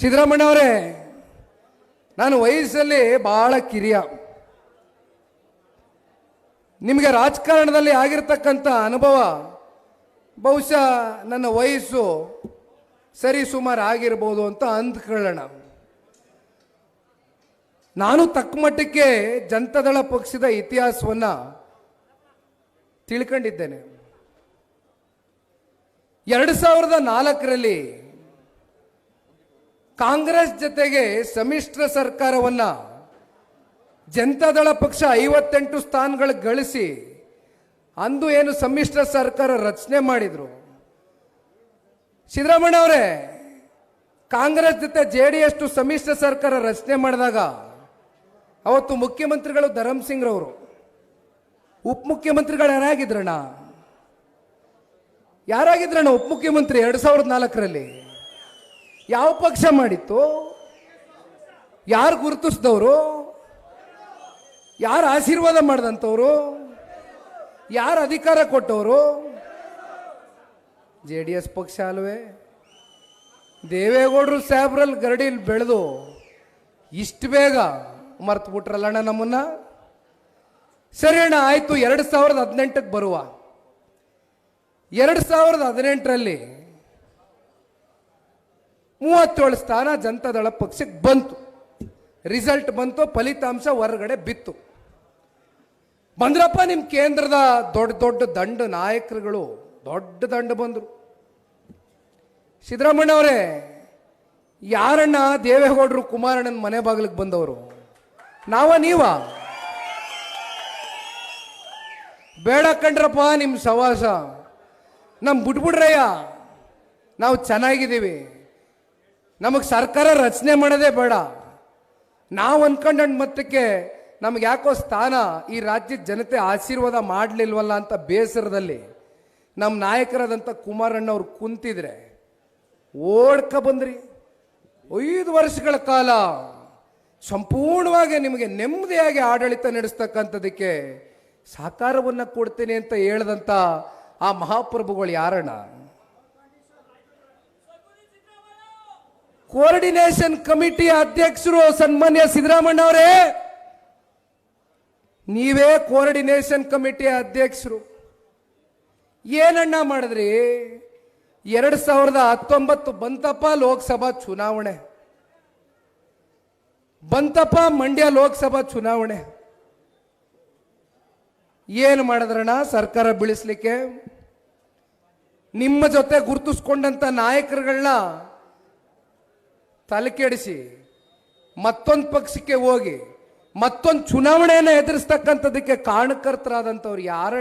ಸಿದ್ದರಾಮಯ್ಯ ಅವರೇ, ನಾನು ವಯಸ್ಸಲ್ಲಿ ಬಹಳ ಕಿರಿಯ. ನಿಮಗೆ ರಾಜಕಾರಣದಲ್ಲಿ ಆಗಿರ್ತಕ್ಕಂಥ ಅನುಭವ, ಬಹುಶಃ ನನ್ನ ವಯಸ್ಸು ಸರಿ ಸುಮಾರು ಆಗಿರ್ಬೋದು ಅಂತ ಅಂದ್ಕೊಳ್ಳೋಣ. ನಾನು ತಕ್ಕ ಮಟ್ಟಕ್ಕೆ ಜನತಾದಳ ಪಕ್ಷದ ಇತಿಹಾಸವನ್ನು ತಿಳ್ಕೊಂಡಿದ್ದೇನೆ. ಎರಡು ಸಾವಿರದ ನಾಲ್ಕರಲ್ಲಿ ಕಾಂಗ್ರೆಸ್ ಜೊತೆಗೆ ಸಮ್ಮಿಶ್ರ ಸರ್ಕಾರವನ್ನ ಜನತಾದಳ ಪಕ್ಷ ಐವತ್ತೆಂಟು ಸ್ಥಾನಗಳು ಗಳಿಸಿ, ಅಂದು ಏನು ಸಮ್ಮಿಶ್ರ ಸರ್ಕಾರ ರಚನೆ ಮಾಡಿದ್ರು. ಸಿದ್ದರಾಮಯ್ಯ ಅವರೇ, ಕಾಂಗ್ರೆಸ್ ಜೊತೆ ಜೆ ಡಿ ಎಸ್ ಸಮ್ಮಿಶ್ರ ಸರ್ಕಾರ ರಚನೆ ಮಾಡಿದಾಗ, ಅವತ್ತು ಮುಖ್ಯಮಂತ್ರಿಗಳು ಧರಮ್ ಸಿಂಗ್ರವರು ಉಪಮುಖ್ಯಮಂತ್ರಿಗಳು ಯಾರಾಗಿದ್ರಣ್ಣ? ಯಾರಾಗಿದ್ರಣ್ಣ ಉಪಮುಖ್ಯಮಂತ್ರಿ ಎರಡು ಸಾವಿರದ ನಾಲ್ಕರಲ್ಲಿ? ಯಾವ ಪಕ್ಷ ಮಾಡಿತ್ತು? ಯಾರು ಗುರುತಿಸಿದವರು? ಯಾರು ಆಶೀರ್ವಾದ ಮಾಡಿದಂಥವ್ರು? ಯಾರು ಅಧಿಕಾರ ಕೊಟ್ಟವರು? ಜೆ ಡಿ ಎಸ್ ಪಕ್ಷ ಅಲ್ವೇ. ದೇವೇಗೌಡರು ಸಾಹೇಬ್ರಲ್ಲಿ ಗರಡಿಲಿ ಬೆಳೆದು ಇಷ್ಟು ಬೇಗ ಮರ್ತು ಬಿಟ್ರಲ್ಲಣ್ಣ ನಮ್ಮನ್ನ? ಸರಿ ಅಣ್ಣ, ಆಯಿತು. ಎರಡು ಸಾವಿರದ ಹದಿನೆಂಟಕ್ಕೆ ಬರುವ. ಎರಡು ಸಾವಿರದ ಹದಿನೆಂಟರಲ್ಲಿ ಮೂವತ್ತೇಳು ಸ್ಥಾನ ಜನತಾದಳ ಪಕ್ಷಕ್ಕೆ ಬಂತು. ರಿಸಲ್ಟ್ ಬಂತು, ಫಲಿತಾಂಶ ಹೊರಗಡೆ ಬಿತ್ತು. ಬಂದ್ರಪ್ಪ ನಿಮ್ಮ ಕೇಂದ್ರದ ದೊಡ್ಡ ದೊಡ್ಡ ದಂಡ ನಾಯಕರುಗಳು, ದೊಡ್ಡ ದಂಡ ಬಂದರು. ಸಿದ್ದರಾಮಯ್ಯ ಅವರೇ, ಯಾರಣ್ಣ ದೇವೇಗೌಡರು ಕುಮಾರಣ್ಣನ ಮನೆ ಬಾಗಿಲಿಗೆ ಬಂದವರು? ನಾವ, ನೀವ? ಬೇಡ ಕಂಡ್ರಪ್ಪ ನಿಮ್ಮ ಸವಾಸ. ನಮ್ ಬಿಟ್ಬಿಡ್ರಯ್ಯ ನಾವು ಚೆನ್ನಾಗಿದ್ದೀವಿ. ನಮಗೆ ಸರ್ಕಾರ ರಚನೆ ಮಾಡೋದೇ ಬೇಡ. ನಾವು ಅನ್ಕೊಂಡ ಮತ್ತಕ್ಕೆ ನಮ್ಗೆ ಯಾಕೋ ಸ್ಥಾನ ಈ ರಾಜ್ಯದ ಜನತೆ ಆಶೀರ್ವಾದ ಮಾಡಲಿಲ್ವಲ್ಲ ಅಂತ ಬೇಸರದಲ್ಲಿ ನಮ್ಮ ನಾಯಕರಾದಂಥ ಕುಮಾರಣ್ಣ ಅವ್ರು ಕುಂತಿದ್ರೆ ಓಡ್ಕ ಬಂದ್ರಿ. ಐದು ವರ್ಷಗಳ ಕಾಲ ಸಂಪೂರ್ಣವಾಗಿ ನಿಮಗೆ ನೆಮ್ಮದಿಯಾಗಿ ಆಡಳಿತ ನಡೆಸ್ತಕ್ಕಂಥದಕ್ಕೆ ಸಹಕಾರವನ್ನು ಕೊಡ್ತೀನಿ ಅಂತ ಹೇಳ್ದಂಥ ಆ ಮಹಾಪ್ರಭುಗಳು ಯಾರಣ್ಣ? ಕೋಆರ್ಡಿನೇಷನ್ ಕಮಿಟಿ ಅಧ್ಯಕ್ಷರು ಸನ್ಮಾನ್ಯ ಸಿದ್ದರಾಮಣ್ಣ ಅವರೇ, ನೀವೇ ಕೋಆರ್ಡಿನೇಷನ್ ಕಮಿಟಿ ಅಧ್ಯಕ್ಷರು. ಏನಣ್ಣ ಮಾಡಿದ್ರಿ? ಎರಡ್ ಸಾವಿರದ ಹತ್ತೊಂಬತ್ತು ಬಂತಪ್ಪ ಲೋಕಸಭಾ ಚುನಾವಣೆ. ಬಂತಪ್ಪ ಮಂಡ್ಯ ಲೋಕಸಭಾ ಚುನಾವಣೆ. ಏನು ಮಾಡಿದ್ರಣ್ಣ ಸರ್ಕಾರ ಬೀಳಿಸ್ಲಿಕ್ಕೆ? ನಿಮ್ಮ ಜೊತೆ ಗುರುತಿಸ್ಕೊಂಡಂತ ನಾಯಕರುಗಳನ್ನ ತಲೆಕೆಡಿಸಿ ಮತ್ತೊಂದು ಪಕ್ಷಕ್ಕೆ ಹೋಗಿ ಮತ್ತೊಂದು ಚುನಾವಣೆಯನ್ನು ಎದುರಿಸ್ತಕ್ಕಂಥದ್ದಕ್ಕೆ ಕಾರಣಕರ್ತರಾದಂಥವ್ರು ಯಾರಣ್ಣ?